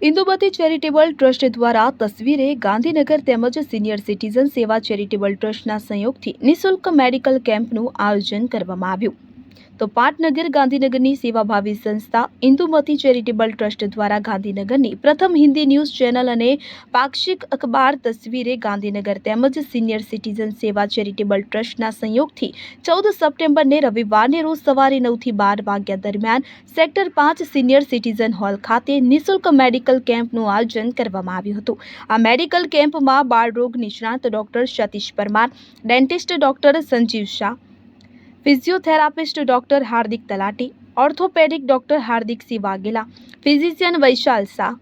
Indumati charitable trust દ્વારા તસવીરે ગાંધીનગર તેમજ senior citizen સેવા ચેરિટેબલ ટ્રસ્ટના સંયોગથી નિઃશુલ્ક મેડિકલ કેમ્પનું આયોજન કરવામાં આવ્યું. તો પાટનગર ગાંધીનગરની સેવાભાવી સંસ્થા ઇન્દુમતી ચેરિટેબલ ટ્રસ્ટ દ્વારા ગાંધીનગરની પ્રથમ હિન્દી ન્યૂઝ ચેનલ અને પાક્ષિક અખબાર તસવીરે ગાંધીનગર તેમજ સિનિયર સિટીઝન સેવા ચેરિટેબલ ટ્રસ્ટના સંયોગથી ચૌદ સપ્ટેમ્બરને રવિવારને રોજ સવારે નવથી બાર વાગ્યા દરમિયાન સેક્ટર પાંચ સિનિયર સિટીઝન હોલ ખાતે નિઃશુલ્ક મેડિકલ કેમ્પનું આયોજન કરવામાં આવ્યું હતું. આ મેડિકલ કેમ્પમાં બાળરોગ નિષ્ણાત doctor Satish Parmar, dentist doctor Sanjeev Shah physiotherapist doctor Hardik Talati, orthopaedic doctor Hardik Singh Vaghela, physician Vaishal Shah,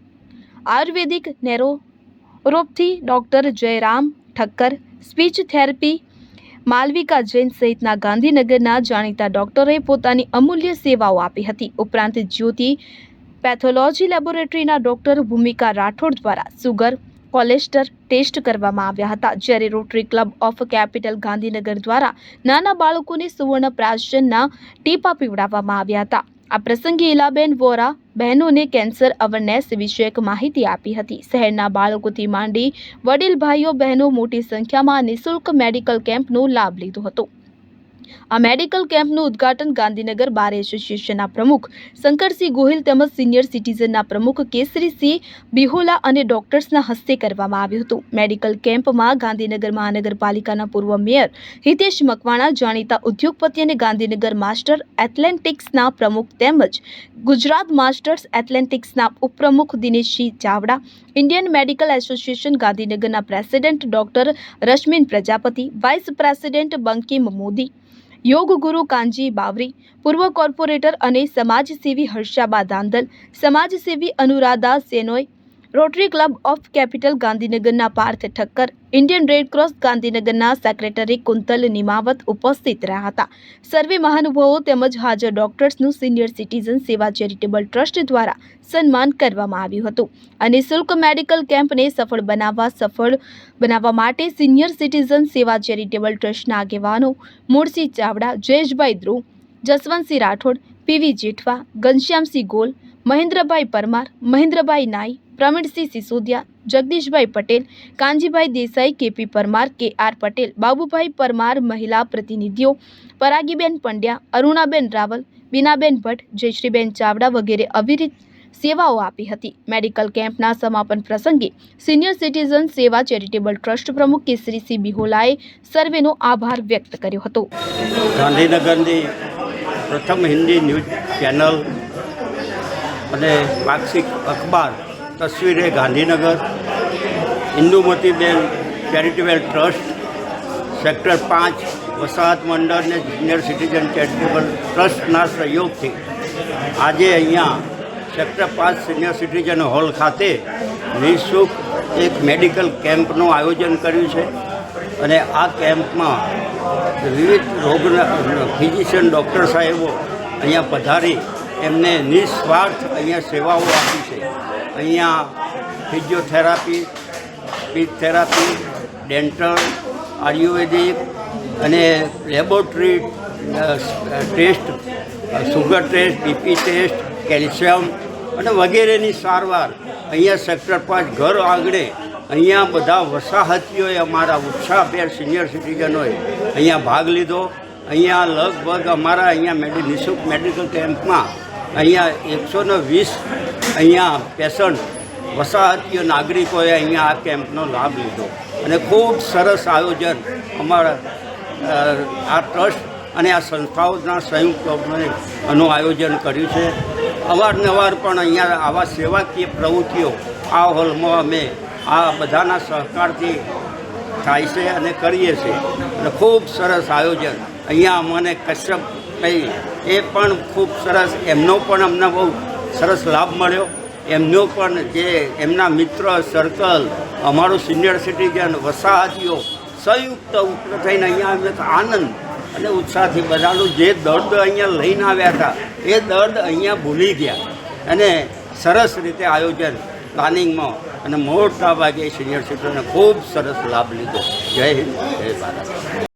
ayurvedic naturopathy doctor Jayram Thakkar, speech therapy Malvika Jain સહિતના ગાંધીનગરના જાણીતા ડોક્ટરોએ પોતાની અમૂલ્ય સેવાઓ આપી હતી. ઉપરાંત જ્યોતિ પેથોલોજી લેબોરેટરીના ડૉક્ટર ભૂમિકા રાઠોડ દ્વારા સુગર કોલેસ્ટર ટેસ્ટ કરવામાં આવ્યા હતા. જ્યારે Rotary Club of Capital Gandhinagar દ્વારા નાના બાળકોને સુવર્ણ પ્રાશનના ટીપા પીવડાવવામાં આવ્યા હતા. આ પ્રસંગે ઇલાબેન વોરા બહેનોને કેન્સર અવેરનેસ વિષયક માહિતી આપી હતી. શહેરના બાળકોથી માંડી વડીલ ભાઈઓ બહેનો મોટી સંખ્યામાં નિઃશુલ્ક મેડિકલ કેમ્પનો લાભ લીધો હતો. આ મેડિકલ કેમ્પનું ઉદ્ઘાટન ગાંધીનગર બાર એસોસિએશનના પ્રમુખ શંકરસિંહ ગોહિલ તેમજ સિનિયર સિટીઝનના પ્રમુખ કેસરીસિંહ બિહોલા અને ડોક્ટર્સના હસ્તે કરવામાં આવ્યું હતું. મેડિકલ કેમ્પમાં ગાંધીનગર મહાનગરપાલિકાના પૂર્વ મેયર હિતેશ મકવાણા, જાણીતા ઉદ્યોગપતિ અને ગાંધીનગર માસ્ટર એથ્લેટિક્સના પ્રમુખ તેમજ ગુજરાત માસ્ટર્સ એથ્લેટિક્સના ઉપપ્રમુખ Dineshsinh Chavda, Indian Medical Association ગાંધીનગરના president doctor Rashmin Prajapati, vice president Bankim Modi yoga guru Kanji Bavri પૂર્વ કોર્પોરેટર અને સમાજસેવી Harshaba Dhandhal સમાજસેવી Anuradha Shenoy Rotary Club of Capital ગાંધીનગરના Parth Thakkar Indian Red Cross ગાંધીનગરના સેક્રેટરી કુંતલ નિમાવત ઉપસ્થિત રહ્યા હતા. સર્વે મહાનુભાવો તેમજ હાજર ડોક્ટર્સનું senior citizen Seva charitable trust દ્વારા સન્માન કરવામાં આવ્યું હતું અને શુલ્ક મેડિકલ કેમ્પને સફળ બનાવવા સફળ બનાવવા માટે સિનિયર સિટીઝન સેવા ચેરિટેબલ ટ્રસ્ટના આગેવાનો Mulsinh Chavda, Jayeshbhai Dhruv, Jaswantsinh Rathod, PV Jethwa, Ghanshyamsinh Gol, Mahendrabhai Parmar, Mahendrabhai Nai Pravinsinh Sisodiya, Jagdishbhai Patel Kanjibhai Desai, KP Parmar K R Patel, Babubhai Parmar, મહિલા પ્રતિનિધિઓ, પરાગીબેન પંડ્યા, અરુણાબેન રાવલ, બીનાબેન ભટ્ટ, જયશ્રીબેન ચાવડા વગેરે અવિરિત સેવાઓ આપી હતી. મેડિકલ કેમ્પના સમાપન પ્રસંગે senior citizen Seva charitable trust પ્રમુખ કેસરીસિંહ બિહોલાએ સર્વેનો આભાર વ્યક્ત કર્યો હતો. ગાંધીનગરની પ્રથમ હિન્દી ન્યૂઝ ચેનલ અને પાક્ષિક અખબાર તસવીરે Gandhinagar Indumatiben charitable trust, sector પાંચ, વસાહત મંડળ ને સિનિયર સિટીઝન ચેરિટેબલ ટ્રસ્ટના સહયોગથી આજે અહીંયા સેક્ટર પાંચ સિનિયર સિટીઝન હોલ ખાતે નિઃશુલ્ક એક મેડિકલ કેમ્પનું આયોજન કર્યું છે અને આ કેમ્પમાં વિવિધ રોગના ફિઝિશિયન ડૉક્ટર સાહેબો અહીંયા પધારી એમને નિસ્વાર્થ અહીંયા સેવાઓ આપી અહીંયા physiotherapy speech therapy dental, ayurvedic અને laboratory test sugar test, BP test, calcium અને વગેરેની સારવાર. અહીંયા સેક્ટર પાંચ ઘર આંગણે અહીંયા બધા વસાહતીઓએ અમારા ઉત્સાહભેર સિનિયર સિટીઝનોએ અહીંયા ભાગ લીધો. અહીંયા લગભગ અમારા અહીંયા મેડિ, નિઃશુલ્ક મેડિકલ કેમ્પમાં અહીંયા એકસો ને વીસ અહીંયા પેશન્ટ વસાહતીય નાગરિકોએ અહીંયા આ કેમ્પનો લાભ લીધો. અને ખૂબ સરસ આયોજન અમારા આ ટ્રસ્ટ અને આ સંસ્થાઓના સંયુક્ત આનું આયોજન કર્યું છે. અવારનવાર પણ અહીંયા આવા સેવાકીય પ્રવૃત્તિઓ આ હોલમાં અમે આ બધાના સહકારથી થાય છે અને કરીએ છીએ. અને ખૂબ સરસ આયોજન. અહીંયા મને કશ્યપ ભાઈ એ પણ ખૂબ સરસ, એમનો પણ અમને બહુ સરસ લાભ મળ્યો. એમનો પણ જે એમના મિત્ર સર્કલ અમારું સિનિયર સિટીઝન વસાહતીઓ સંયુક્ત ઉત્ર થઈને અહીંયા અમે આનંદ અને ઉત્સાહથી બધાનું જે દર્દ અહીંયા લઈને આવ્યા હતા, એ દર્દ અહીંયા ભૂલી ગયા. અને સરસ રીતે આયોજન પ્લાનિંગમાં અને મોટા ભાગે સિનિયર સિટીઝને ખૂબ સરસ લાભ લીધો. જય હિન્દ, જય ભારત.